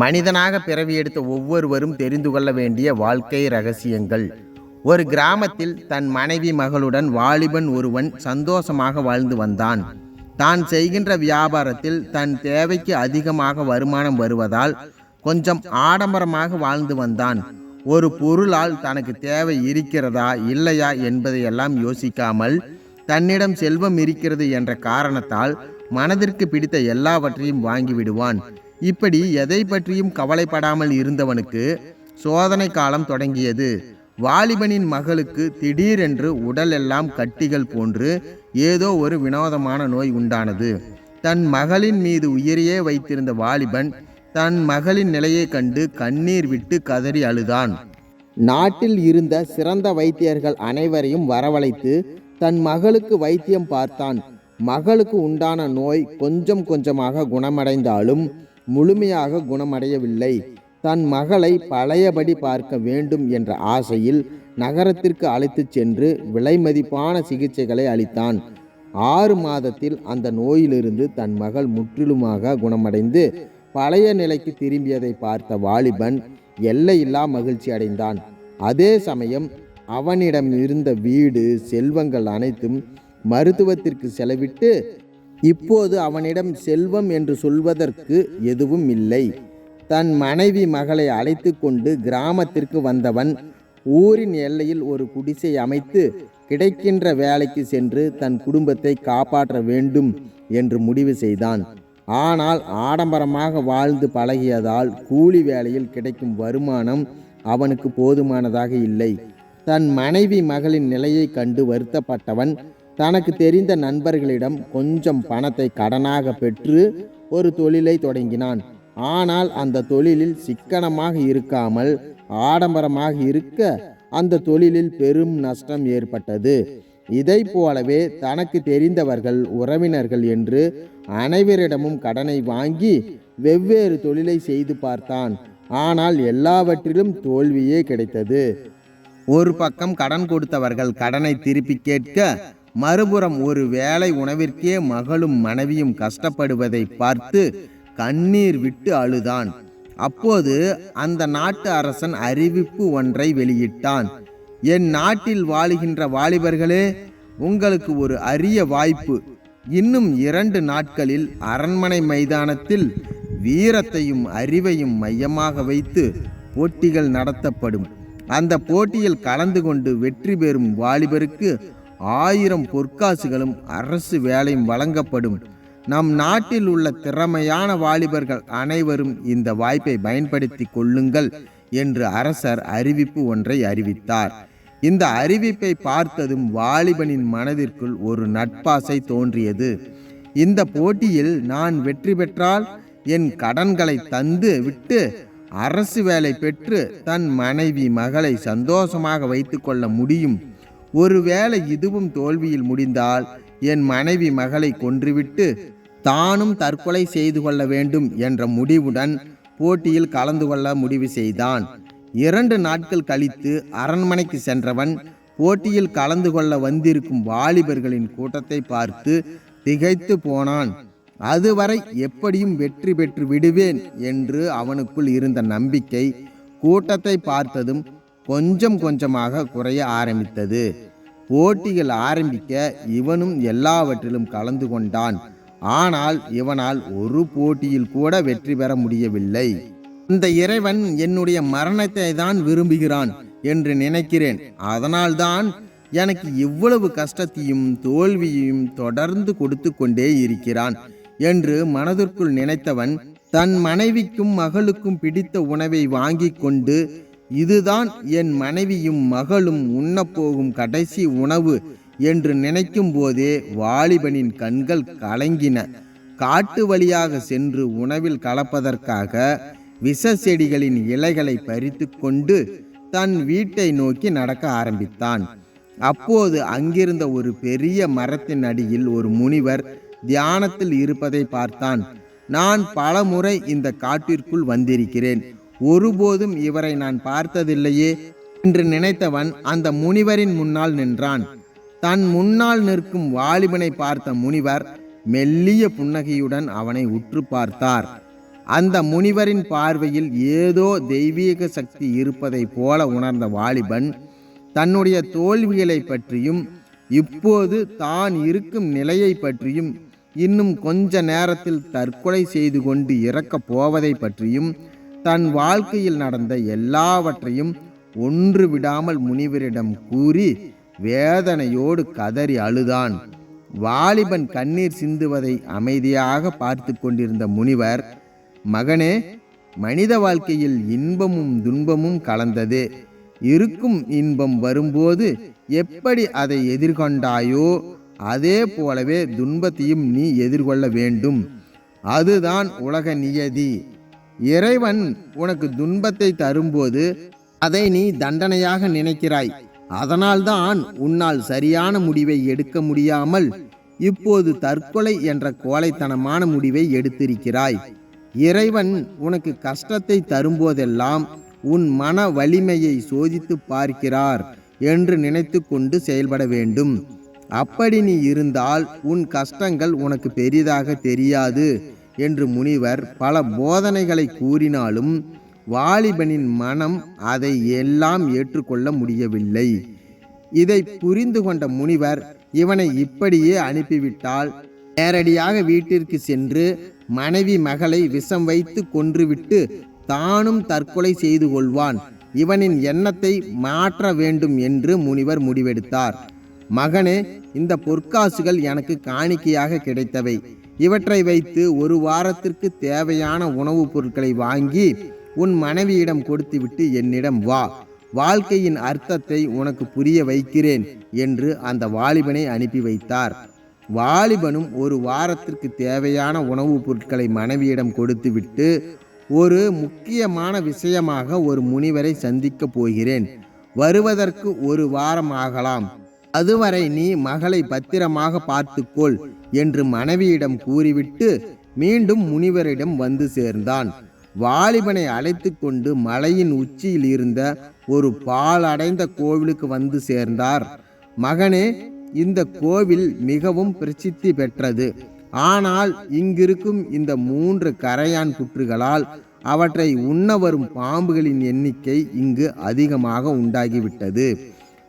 மனிதனாக பிறவி எடுத்த ஒவ்வொருவரும் தெரிந்து கொள்ள வேண்டிய வாழ்க்கை ரகசியங்கள். ஒரு கிராமத்தில் தன் மனைவி மகளுடன் வாலிபன் ஒருவன் சந்தோஷமாக வாழ்ந்து வந்தான். தான் செய்கின்ற வியாபாரத்தில் தன் தேவைக்கு அதிகமாக வருமானம் வருவதால் கொஞ்சம் ஆடம்பரமாக வாழ்ந்து வந்தான். ஒரு பொருளால் தனக்கு தேவை இருக்கிறதா இல்லையா என்பதையெல்லாம் யோசிக்காமல் தன்னிடம் செல்வம் இருக்கிறது என்ற காரணத்தால் மனதிற்கு பிடித்த எல்லாவற்றையும் வாங்கிவிடுவான் இப்படி எதை பற்றியும் கவலைப்படாமல் இருந்தவனுக்கு சோதனை காலம் தொடங்கியது. வாலிபனின் மகளுக்கு திடீரென்று உடல் எல்லாம் கட்டிகள் போன்று ஏதோ ஒரு வினோதமான நோய் உண்டானது. தன் மகளின் மீது உயிரையே வைத்திருந்த வாலிபன் தன் மகளின் நிலையை கண்டு கண்ணீர் விட்டு கதறி அழுதான். நாட்டில் இருந்த சிறந்த வைத்தியர்கள் அனைவரையும் வரவழைத்து தன் மகளுக்கு வைத்தியம் பார்த்தான். மகளுக்கு உண்டான நோய் கொஞ்சம் கொஞ்சமாக குணமடைந்தாலும் முழுமையாக குணமடையவில்லை. தன் மகளை பழையபடி பார்க்க வேண்டும் என்ற ஆசையில் நகரத்திற்கு அழைத்துச் சென்று விலைமதிப்பான சிகிச்சைகளை அளித்தான். ஆறு மாதத்தில் அந்த நோயிலிருந்து தன் மகள் முற்றிலுமாக குணமடைந்து பழைய நிலைக்கு திரும்பியதை பார்த்த வாலிபன் எல்லையில்லா மகிழ்ச்சி அடைந்தான். அதே சமயம் அவனிடம் இருந்த வீடு செல்வங்கள் அனைத்தும் மருத்துவத்திற்கு செலவிட்டு இப்போது அவனிடம் செல்வம் என்று சொல்வதற்கு எதுவும் இல்லை. தன் மனைவி மகளை அழைத்து கொண்டு கிராமத்திற்கு வந்தவன் ஊரின் எல்லையில் ஒரு குடிசை அமைத்து கிடைக்கின்ற வேலைக்கு சென்று தன் குடும்பத்தை காப்பாற்ற வேண்டும் என்று முடிவு செய்தான். ஆனால் ஆடம்பரமாக வாழ்ந்து பழகியதால் கூலி வேலையில் கிடைக்கும் வருமானம் அவனுக்கு போதுமானதாக இல்லை. தன் மனைவி மகளின் நிலையை கண்டு வருத்தப்பட்டவன் தனக்கு தெரிந்த நண்பர்களிடம் கொஞ்சம் பணத்தை கடனாக பெற்று ஒரு தொழிலை தொடங்கினான். ஆனால் அந்த தொழிலில் சிக்கனமாக இருக்காமல் ஆடம்பரமாக இருக்க அந்த தொழிலில் பெரும் நஷ்டம் ஏற்பட்டது. இதை போலவே தனக்கு தெரிந்தவர்கள் உறவினர்கள் என்று அனைவரிடமும் கடனை வாங்கி வெவ்வேறு தொழிலை செய்து பார்த்தான். ஆனால் எல்லாவற்றிலும் தோல்வியே கிடைத்தது. ஒரு பக்கம் கடன் கொடுத்தவர்கள் கடனை திருப்பி கேட்க மறுபுறம் ஒரு வேளை உணவிற்கே மகளும் மனைவியும் கஷ்டப்படுவதை பார்த்து கண்ணீர் விட்டு அழுதான். அப்போது அந்த நாட்டு அரசன் அறிவிப்பு ஒன்றை வெளியிட்டான். என் நாட்டில் வாழுகின்ற வாலிபர்களே உங்களுக்கு ஒரு அரிய வாய்ப்பு. இன்னும் இரண்டு நாட்களில் அரண்மனை மைதானத்தில் வீரத்தையும் அறிவையும் மையமாக வைத்து போட்டிகள் நடத்தப்படும். அந்த போட்டியில் கலந்து கொண்டு வெற்றி பெறும் வாலிபருக்கு ஆயிரம் பொற்காசுகளும் அரசு வேலையும் வழங்கப்படும். நம் நாட்டில் உள்ள திறமையான வாலிபர்கள் அனைவரும் இந்த வாய்ப்பை பயன்படுத்தி கொள்ளுங்கள் என்று அரசர் அறிவிப்பு ஒன்றை அறிவித்தார். இந்த அறிவிப்பை பார்த்ததும் வாலிபனின் மனதிற்குள் ஒரு நட்பாசை தோன்றியது. இந்த போட்டியில் நான் வெற்றி பெற்றால் என் கடன்களை தந்து விட்டு அரசு வேலை பெற்று தன் மனைவி மகளை சந்தோஷமாக வைத்துக்கொள்ள முடியும். ஒருவேளை இதுவும் தோல்வியில் முடிந்தால் என் மனைவி மகளை கொன்றுவிட்டு தானும் தற்கொலை செய்து கொள்ள வேண்டும் என்ற முடிவுடன் போட்டியில் கலந்து கொள்ள முடிவு செய்தான். இரண்டு நாட்கள் கழித்து அரண்மனைக்கு சென்றவன் போட்டியில் கலந்து கொள்ள வந்திருக்கும் வாலிபர்களின் கூட்டத்தை பார்த்து திகைத்து போனான். அதுவரை எப்படியும் வெற்றி பெற்று விடுவேன் என்று அவனுக்குள் இருந்த நம்பிக்கை கூட்டத்தை பார்த்ததும் கொஞ்சம் கொஞ்சமாக குறைய ஆரம்பித்தது. போட்டிகள் ஆரம்பிக்க இவனும் எல்லாவற்றிலும் கலந்து கொண்டான். ஆனால் இவனால் ஒரு போட்டியில் கூட வெற்றி பெற முடியவில்லை. இந்த இறைவன் என்னுடைய மரணத்தை தான் விரும்புகிறான் என்று நினைக்கிறேன். அதனால்தான் எனக்கு இவ்வளவு கஷ்டத்தையும் தோல்வியையும் தொடர்ந்து கொடுத்து கொண்டே இருக்கிறான் என்று மனதிற்குள் நினைத்தவன் தன் மனைவிக்கும் மகளுக்கும் பிடித்த உணவை வாங்கி கொண்டு இதுதான் என் மனைவியும் மகளும் உண்ணப்போகும் கடைசி உணவு என்று நினைக்கும் போதே வாலிபனின் கண்கள் கலங்கின. காட்டு வழியாக சென்று உணவில் கலப்பதற்காக விஷ செடிகளின் இலைகளை பறித்து கொண்டு தன் வீட்டை நோக்கி நடக்க ஆரம்பித்தான். அப்போது அங்கிருந்த ஒரு பெரிய மரத்தின் அடியில் ஒரு முனிவர் தியானத்தில் இருப்பதை பார்த்தான். நான் பலமுறை இந்த காட்டிற்குள் வந்திருக்கிறேன். ஒருபோதும் இவரை நான் பார்த்ததில்லையே என்று நினைத்தவன் அந்த முனிவரின் முன்னால் நின்றான். தன் முன்னால் நிற்கும் வாலிபனை பார்த்த முனிவர் மெல்லிய புன்னகையுடன் அவனை உற்று பார்த்தார். அந்த முனிவரின் பார்வையில் ஏதோ தெய்வீக சக்தி இருப்பதைப் போல உணர்ந்த வாலிபன் தன்னுடைய தோல்விகளை பற்றியும் இப்போது தான் இருக்கும் நிலையை பற்றியும் இன்னும் கொஞ்ச நேரத்தில் தற்கொலை செய்து கொண்டு இறக்கப் போவதை பற்றியும் தன் வாழ்க்கையில் நடந்த எல்லாவற்றையும் ஒன்று விடாமல் முனிவரிடம் கூறி வேதனையோடு கதறி அழுதான். வாலிபன் கண்ணீர் சிந்துவதை அமைதியாக பார்த்து கொண்டிருந்த முனிவர் மகனே மனித வாழ்க்கையில் இன்பமும் துன்பமும் கலந்தது. இருக்கும் இன்பம் வரும்போது எப்படி அதை எதிர்கொண்டாயோ அதே போலவே துன்பத்தையும் நீ எதிர்கொள்ள வேண்டும். அதுதான் உலக நியதி. இறைவன் உனக்கு துன்பத்தை தரும்போது அதை நீ தண்டனையாக நினைக்கிறாய். அதனால்தான் உன்னால் சரியான முடிவை எடுக்க முடியாமல் இப்போது தற்கொலை என்ற கோழைத்தனமான முடிவை எடுத்திருக்கிறாய். இறைவன் உனக்கு கஷ்டத்தை தரும்போதெல்லாம் உன் மன வலிமையை சோதித்து பார்க்கிறார் என்று நினைத்து கொண்டு செயல்பட வேண்டும். அப்படி நீ இருந்தால் உன் கஷ்டங்கள் உனக்கு பெரிதாக தெரியாது. என்று முனிவர் பல போதனைகளை கூறினாலும் வாலிபனின் மனம் அதை எல்லாம் ஏற்றுக்கொள்ள முடியவில்லை. இதை புரிந்து கொண்ட முனிவர் இவனை இப்படியே அனுப்பிவிட்டால் நேரடியாக வீட்டிற்கு சென்று மனைவி மகளை விஷம் வைத்து கொன்றுவிட்டு தானும் தற்கொலை செய்து கொள்வான். இவனின் எண்ணத்தை மாற்ற வேண்டும் என்று முனிவர் முடிவெடுத்தார். மகனே இந்த பொற்காசுகள் எனக்கு காணிக்கையாக கிடைத்தவை. இவற்றை வைத்து ஒரு வாரத்திற்கு தேவையான உணவுப் பொருட்களை வாங்கி உன் மனைவியிடம் கொடுத்துவிட்டு என்னிடம் வா. வாழ்க்கையின் அர்த்தத்தை உனக்கு புரிய வைக்கிறேன் என்று அந்த வாலிபனை அனுப்பி வைத்தார். வாலிபனும் ஒரு வாரத்திற்கு தேவையான உணவுப் பொருட்களை மனைவியிடம் கொடுத்துவிட்டு ஒரு முக்கியமான விஷயமாக ஒரு முனிவரை சந்திக்கப் போகிறேன். வருவதற்கு ஒரு வாரம் ஆகலாம். அதுவரை நீ மகளை பத்திரமாக பார்த்துக்கொள். என்று மனைவியிடம் கூறிவிட்டு மீண்டும் முனிவரிடம் வந்து சேர்ந்தான். வாலிபனை அழைத்து கொண்டு மலையின் உச்சியில் இருந்த ஒரு பாலடைந்த கோவிலுக்கு வந்து சேர்ந்தார். மகனே இந்த கோவில் மிகவும் பிரசித்தி பெற்றது. ஆனால் இங்கிருக்கும் இந்த மூன்று கரையான் புற்றுகளால் அவற்றை உண்ண வரும் பாம்புகளின் எண்ணிக்கை இங்கு அதிகமாக உண்டாகிவிட்டது.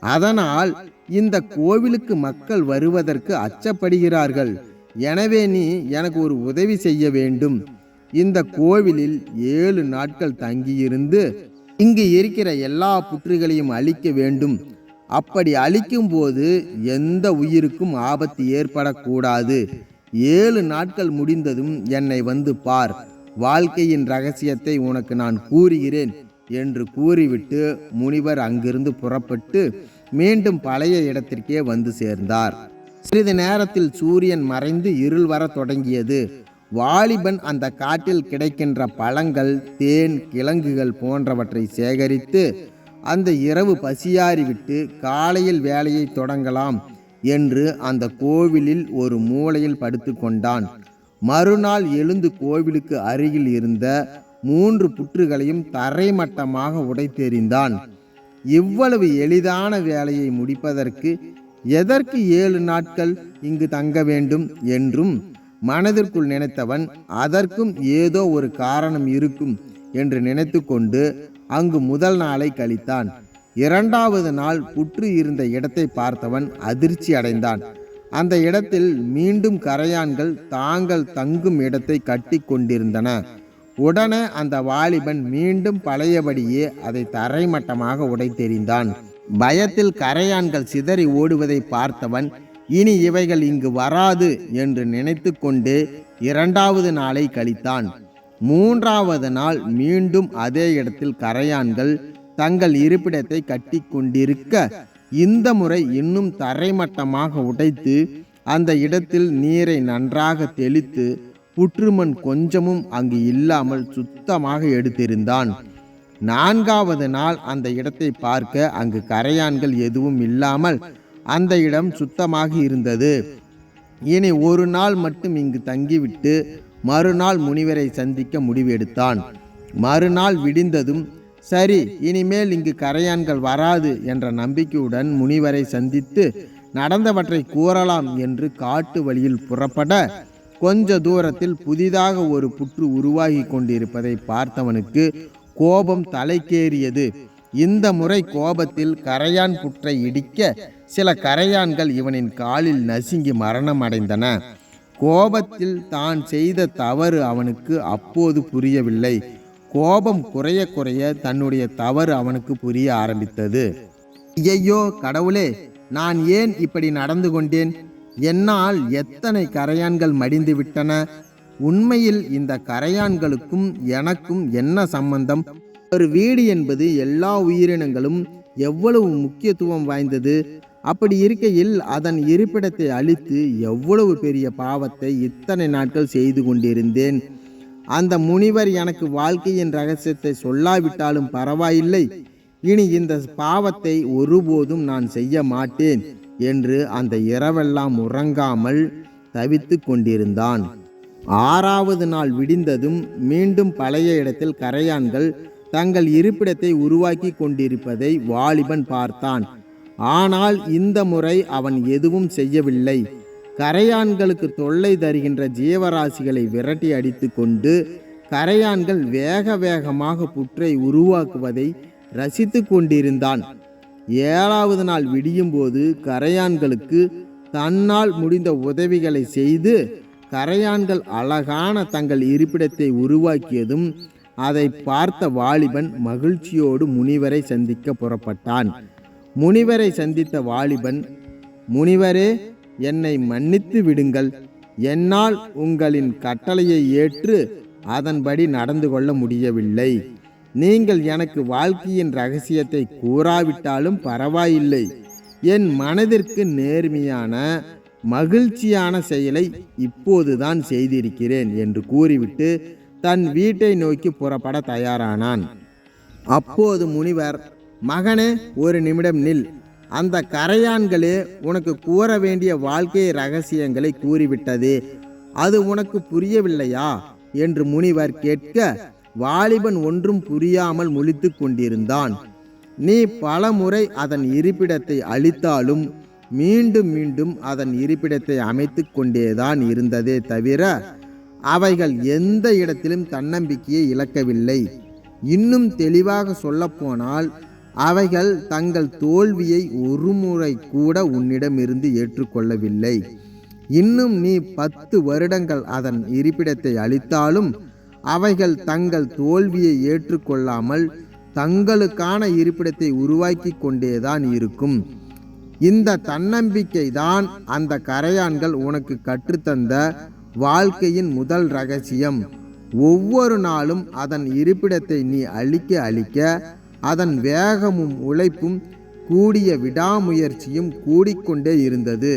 அதனால் இந்த கோவிலுக்கு மக்கள் வருவதற்கு அச்சப்படுகிறார்கள். எனவே நீ எனக்கு ஒரு உதவி செய்ய வேண்டும். இந்த கோவிலில் ஏழு நாட்கள் தங்கியிருந்து இங்கு இருக்கிற எல்லா புற்றுகளையும் அழிக்க வேண்டும். அப்படி அழிக்கும் போது எந்த உயிருக்கும் ஆபத்து ஏற்படக்கூடாது. ஏழு நாட்கள் முடிந்ததும் என்னை வந்து பார். வாழ்க்கையின் ரகசியத்தை உனக்கு நான் கூறுகிறேன் என்று கூறிவிட்டு முனிவர் அங்கிருந்து புறப்பட்டு மீண்டும் பழைய இடத்திற்கே வந்து சேர்ந்தார். சிறிது நேரத்தில் சூரியன் மறைந்து இருள் வர தொடங்கியது. வாலிபன் அந்த காட்டில் கிடைக்கின்ற பழங்கள் தேன் கிழங்குகள் போன்றவற்றை சேகரித்து அந்த இரவு பசியாறிவிட்டு காலையில் வேலையை தொடங்கலாம் என்று அந்த கோவிலில் ஒரு மூலையில் படுத்து கொண்டான். மறுநாள் எழுந்து கோவிலுக்கு அருகில் இருந்த மூன்று புற்றுகளையும் தரைமட்டமாக உடைத்தெறிந்தான். இவ்வளவு எளிதான வேலையை முடிப்பதற்கு எதற்கு ஏழு நாட்கள் இங்கு தங்க வேண்டும் என்றும் மனதிற்குள் நினைத்தவன் அதற்கும் ஏதோ ஒரு காரணம் இருக்கும் என்று நினைத்து கொண்டு அங்கு முதல் நாளை கழித்தான். இரண்டாவது நாள் புற்று இருந்த இடத்தை பார்த்தவன் அதிர்ச்சி அடைந்தான். அந்த இடத்தில் மீண்டும் கரையான்கள் தாங்கள் தங்கும் இடத்தை கட்டி கொண்டிருந்தன. உடனே அந்த வாலிபன் மீண்டும் பழையபடியே அதை தரைமட்டமாக உடைத்தெறிந்தான். பயத்தில் கரையான்கள் சிதறி ஓடுவதை பார்த்தவன் இனி இவைகள் இங்கு வராது என்று நினைத்து கொண்டு இரண்டாவது நாளை கழித்தான். மூன்றாவது நாள் மீண்டும் அதே இடத்தில் கரையான்கள் தங்கள் இருப்பிடத்தை கட்டி கொண்டிருக்க இந்த முறை இன்னும் தரைமட்டமாக உடைத்து அந்த இடத்தில் நீரை நன்றாக தெளித்து புற்றுமண் கொஞ்சமும் அங்கு இல்லாமல் சுத்தமாக எடுத்திருந்தான். நான்காவது நாள் அந்த இடத்தை பார்க்க அங்கு கரையான்கள் எதுவும் இல்லாமல் அந்த இடம் சுத்தமாக இருந்தது. இனி ஒரு நாள் மட்டும் இங்கு தங்கிவிட்டு மறுநாள் முனிவரை சந்திக்க முடிவெடுத்தான். மறுநாள் விடிந்ததும் சரி இனிமேல் இங்கு கரையான்கள் வராது என்ற நம்பிக்கையுடன் முனிவரை சந்தித்து நடந்தவற்றை கூறலாம் என்று காட்டு வழியில் புறப்பட கொஞ்ச தூரத்தில் புதிதாக ஒரு புற்று உருவாகி கொண்டிருப்பதை பார்த்தவனுக்கு கோபம் தலைக்கேறியது. இந்த முறை கோபத்தில் கரையான் புற்றை இடிக்க சில கரையான்கள் இவனின் காலில் நசுங்கி மரணம் அடைந்தன கோபத்தில் தான் செய்த தவறு அவனுக்கு அப்போது புரியவில்லை. கோபம் குறைய குறைய தன்னுடைய தவறு அவனுக்கு புரிய ஆரம்பித்தது. ஐயோ கடவுளே நான் ஏன் இப்படி நடந்து கொண்டேன்? என்னால் எத்தனை கரையான்கள் மடிந்து விட்டன உண்மையில் இந்த கரையான்களுக்கும் எனக்கும் என்ன சம்பந்தம்? ஒரு வீடு என்பது எல்லா உயிரினங்களும் எவ்வளவு முக்கியத்துவம் வாய்ந்தது? அப்படி இருக்கையில் அதன் இருப்பிடத்தை அழித்து எவ்வளவு பெரிய பாவத்தை இத்தனை நாட்கள் செய்து கொண்டிருந்தேன்? அந்த முனிவர் எனக்கு வாழ்க்கையின் ரகசியத்தை சொல்லாவிட்டாலும் பரவாயில்லை. இனி இந்த பாவத்தை ஒருபோதும் நான் செய்ய மாட்டேன். என்று அந்த இரவெல்லாம் உறங்காமல் தவித்து கொண்டிருந்தான். ஆறாவது நாள் விடிந்ததும் மீண்டும் பழைய இடத்தில் கரையான்கள் தங்கள் இருப்பிடத்தை உருவாக்கி கொண்டிருப்பதை வாலிபன் பார்த்தான். ஆனால் இந்த முறை அவன் எதுவும் செய்யவில்லை. கரையான்களுக்கு தொல்லை தருகின்ற ஜீவராசிகளை விரட்டி அடித்து கொண்டு கரையான்கள் வேக வேகமாக புற்றை உருவாக்குவதை ரசித்து கொண்டிருந்தான். ஏழாவது நாள் விடியும் போது கரையான்களுக்கு தன்னால் முடிந்த உதவிகளை செய்து கரையான்கள் அழகான தங்கள் இருப்பிடத்தை உருவாக்கியதும் அதை பார்த்த வாலிபன் மகிழ்ச்சியோடு முனிவரை சந்திக்க புறப்பட்டான். முனிவரை சந்தித்த வாலிபன் முனிவரே என்னை மன்னித்து விடுங்கள். என்னால் உங்களின் கட்டளையை ஏற்று அதன்படி நடந்து கொள்ள முடியவில்லை. நீங்கள் எனக்கு வாழ்க்கையின் ரகசியத்தை கூறாவிட்டாலும் பரவாயில்லை. என் மனதிற்கு நேர்மையான மகிழ்ச்சியான செயலை இப்போதுதான் செய்திருக்கிறேன் என்று கூறிவிட்டு தன் வீட்டை நோக்கி புறப்பட தயாரானான். அப்போது முனிவர் மகனே ஒரு நிமிடம் நில். அந்த கரையான்களே உனக்கு கூற வேண்டிய வாழ்க்கை ரகசியங்களை கூறிவிட்டது. அது உனக்கு புரியவில்லையா? என்று முனிவர் கேட்க வாலிபன் ஒன்றும் புரியாமல் முழித்து கொண்டிருந்தான். நீ பல முறை அதன் இருப்பிடத்தை அழித்தாலும் மீண்டும் மீண்டும் அதன் இருப்பிடத்தை அமைத்து கொண்டேதான் இருந்ததே தவிர அவைகள் எந்த இடத்திலும் தன்னம்பிக்கையை இழக்கவில்லை. இன்னும் தெளிவாக சொல்லப்போனால் அவைகள் தங்கள் தோல்வியை ஒரு முறை கூட உன்னிடமிருந்து ஏற்றுக்கொள்ளவில்லை. இன்னும் நீ பத்து வருடங்கள் அதன் இருப்பிடத்தை அளித்தாலும் அவைகள் தங்கள் தோல்வியை ஏற்றுக்கொள்ளாமல் தங்களுக்கான இருப்பிடத்தை உருவாக்கி கொண்டேதான் இருக்கும். இந்த தன்னம்பிக்கை தான் அந்த கரையான்கள் உனக்கு கற்றுத்தந்த வாழ்க்கையின் முதல் ரகசியம். ஒவ்வொரு நாளும் அதன் இருப்பிடத்தை நீ அழிக்க அழிக்க அதன் வேகமும் உழைப்பும் கூடிய விடாமுயற்சியும் கூடிக்கொண்டே இருந்தது.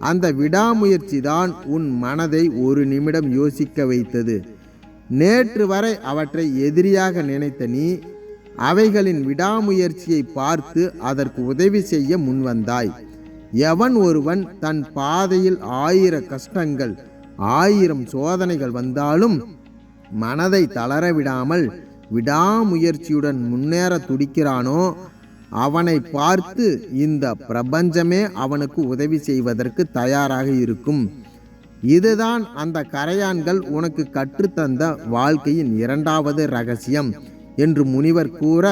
அந்த விடாமுயற்சி தான் உன் மனதை ஒரு நிமிடம் யோசிக்க வைத்தது. நேற்று வரை அவற்றை எதிரியாக நினைத்த நீ அவைகளின் விடாமுயற்சியை பார்த்து அதற்கு உதவி செய்ய முன்வந்தாய். எவன் ஒருவன் தன் பாதையில் ஆயிர கஷ்டங்கள் ஆயிரம் சோதனைகள் வந்தாலும் மனதை தளர விடாமல் விடாமுயற்சியுடன் முன்னேற துடிக்கிறானோ அவனை பார்த்து இந்த பிரபஞ்சமே அவனுக்கு உதவி செய்வதற்கு தயாராக இருக்கும். இதுதான் அந்த கரையான்கள் உனக்கு கற்றுத்தந்த வாழ்க்கையின் இரண்டாவது ரகசியம் என்று முனிவர் கூற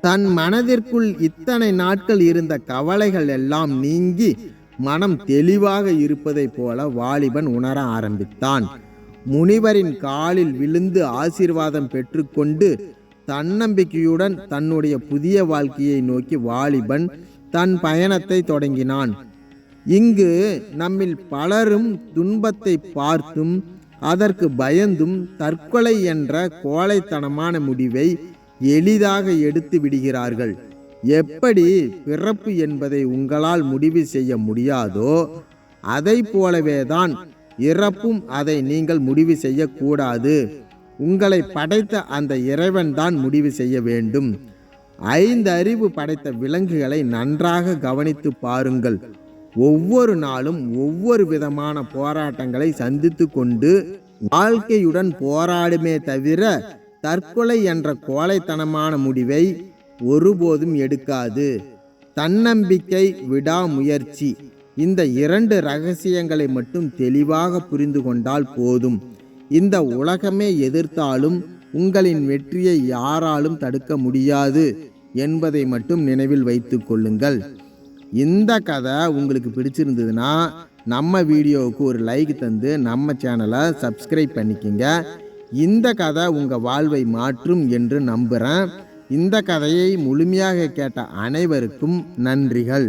தன் மனதிற்குள் இத்தனை நாட்கள் இருந்த கவலைகள் எல்லாம் நீங்கி மனம் தெளிவாக இருப்பதைப் போல வாலிபன் உணர ஆரம்பித்தான். முனிவரின் காலில் விழுந்து ஆசீர்வாதம் பெற்றுக்கொண்டு தன்னம்பிக்கையுடன் தன்னுடைய புதிய வாழ்க்கையை நோக்கி வாலிபன் தன் பயணத்தை தொடங்கினான். இங்கு நம்மில் பலரும் துன்பத்தை பார்த்தும் அதற்கு பயந்தும் தற்கொலை என்ற கோழைத்தனமான முடிவை எளிதாக எடுத்து விடுகிறார்கள். எப்படி பிறப்பு என்பதை உங்களால் முடிவு செய்ய முடியாதோ அதை போலவே தான் இறப்பும் அதை நீங்கள் முடிவு செய்யக்கூடாது. உங்களை படைத்த அந்த இறைவன் தான் முடிவு செய்ய வேண்டும். ஐந்து அறிவு படைத்த விலங்குகளை நன்றாக கவனித்து பாருங்கள். ஒவ்வொரு நாளும் ஒவ்வொரு விதமான போராட்டங்களை சந்தித்து கொண்டு வாழ்க்கையுடன் போராடுமே தவிர தற்கொலை என்ற கோழைத்தனமான முடிவை ஒருபோதும் எடுக்காது. தன்னம்பிக்கை விடாமுயற்சி இந்த இரண்டு ரகசியங்களை மட்டும் தெளிவாக புரிந்து கொண்டால் போதும். இந்த உலகமே எதிர்த்தாலும் உங்களின் வெற்றியை யாராலும் தடுக்க முடியாது என்பதை மட்டும் நினைவில் வைத்துக் கொள்ளுங்கள். இந்த கதை உங்களுக்கு பிடிச்சிருந்ததுன்னா நம்ம வீடியோவுக்கு ஒரு லைக் தந்து நம்ம சேனலை சப்ஸ்கிரைப் பண்ணிக்கங்க. இந்த கதை உங்கள் வாழ்வை மாற்றும் என்று நம்புகிறேன் இந்த கதையை முழுமையாக கேட்ட அனைவருக்கும் நன்றிகள்.